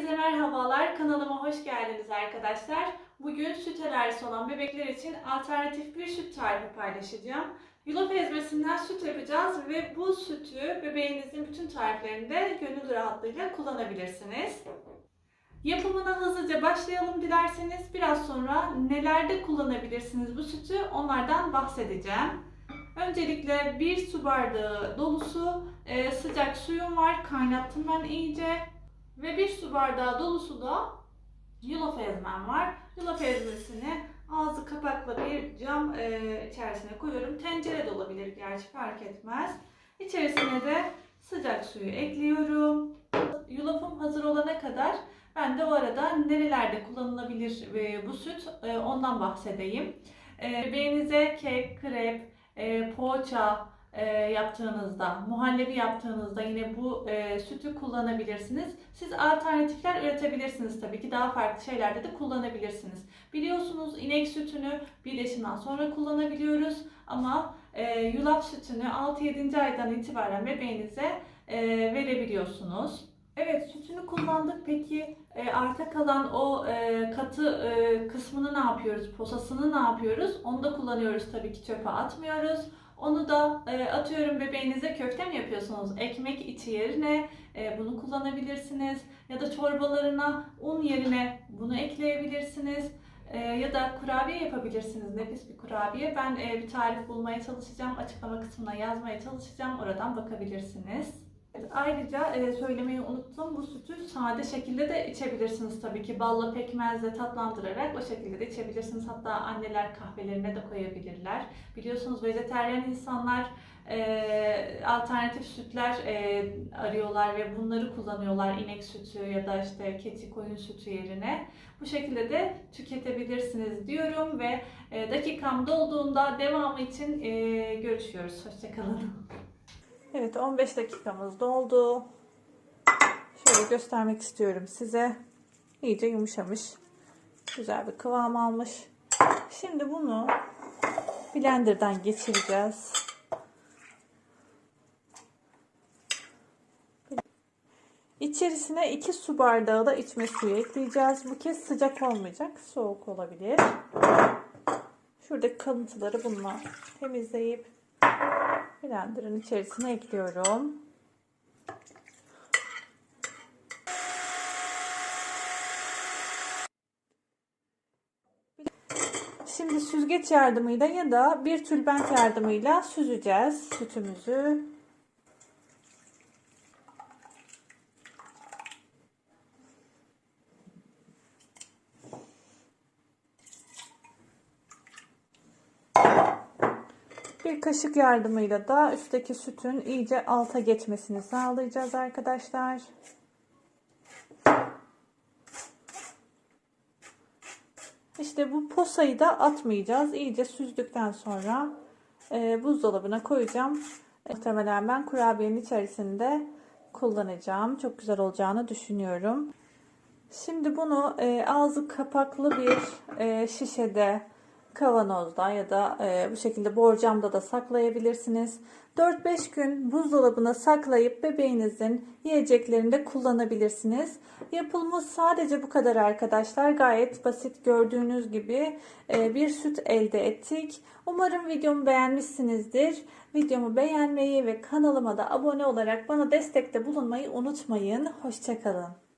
Herkese merhabalar. Kanalıma hoş geldiniz arkadaşlar. Bugün süt alerjisi olan bebekler için alternatif bir süt tarifi paylaşacağım. Yulaf ezmesinden süt yapacağız ve bu sütü bebeğinizin bütün tariflerinde gönül rahatlığıyla kullanabilirsiniz. Yapımına hızlıca başlayalım dilerseniz. Biraz sonra nelerde kullanabilirsiniz bu sütü onlardan bahsedeceğim. Öncelikle bir su bardağı dolusu e, sıcak suyum var. Kaynattım ben iyice. Ve bir su bardağı dolusu da yulaf ezmem var. Yulaf ezmesini ağzı kapaklı bir cam e, içerisine koyuyorum. Tencere de olabilir gerçi fark etmez. İçerisine de sıcak suyu ekliyorum. Yulafım hazır olana kadar ben de o arada nerelerde kullanılabilir e, bu süt e, ondan bahsedeyim. E, bebeğinize kek, krep, e, poğaça e, yaptığınızda, muhallebi yaptığınızda yine bu e, sütü kullanabilirsiniz. Siz alternatifler üretebilirsiniz tabii ki. Daha farklı şeylerde de kullanabilirsiniz. Biliyorsunuz inek sütünü bir yaşından sonra kullanabiliyoruz ama e, yulaf sütünü 6-7. aydan itibaren bebeğinize e, verebiliyorsunuz. Evet sütünü kullandık. Peki e, arta kalan o e, katı e, kısmını ne yapıyoruz? Posasını ne yapıyoruz? Onu da kullanıyoruz tabii ki çöpe atmıyoruz. Onu da e, atıyorum bebeğinize köfte mi yapıyorsunuz? Ekmek içi yerine e, bunu kullanabilirsiniz. Ya da çorbalarına un yerine bunu ekleyebilirsiniz. E, ya da kurabiye yapabilirsiniz. Nefis bir kurabiye. Ben bir tarif bulmaya çalışacağım. Açıklama kısmına yazmaya çalışacağım. Oradan bakabilirsiniz. Ayrıca e, söylemeyi unuttum. Bu sütü sade şekilde de içebilirsiniz tabii ki. Balla pekmezle tatlandırarak o şekilde de içebilirsiniz. Hatta anneler kahvelerine de koyabilirler. Biliyorsunuz vejeteryan insanlar e, alternatif sütler e, arıyorlar ve bunları kullanıyorlar. İnek sütü ya da işte keçi koyun sütü yerine. Bu şekilde de tüketebilirsiniz diyorum ve e, dakikam dolduğunda devamı için e, görüşüyoruz. Hoşçakalın. Evet 15 dakikamız doldu. Şöyle göstermek istiyorum size. İyice yumuşamış. Güzel bir kıvam almış. Şimdi bunu blenderdan geçireceğiz. İçerisine 2 su bardağı da içme suyu ekleyeceğiz. Bu kez sıcak olmayacak. Soğuk olabilir. Şuradaki kalıntıları bununla temizleyip blenderın içerisine ekliyorum. Şimdi süzgeç yardımıyla ya da bir tülbent yardımıyla süzeceğiz sütümüzü. Bir kaşık yardımıyla da üstteki sütün iyice alta geçmesini sağlayacağız arkadaşlar. İşte bu posayı da atmayacağız. İyice süzdükten sonra e, buzdolabına koyacağım. Muhtemelen ben kurabiyenin içerisinde kullanacağım. Çok güzel olacağını düşünüyorum. Şimdi bunu e, ağzı kapaklı bir e, şişede kavanozda ya da e, bu şekilde borcamda da saklayabilirsiniz. 4-5 gün buzdolabına saklayıp bebeğinizin yiyeceklerinde kullanabilirsiniz. Yapılmış sadece bu kadar arkadaşlar. Gayet basit gördüğünüz gibi e, bir süt elde ettik. Umarım videomu beğenmişsinizdir. Videomu beğenmeyi ve kanalıma da abone olarak bana destekte bulunmayı unutmayın. Hoşçakalın.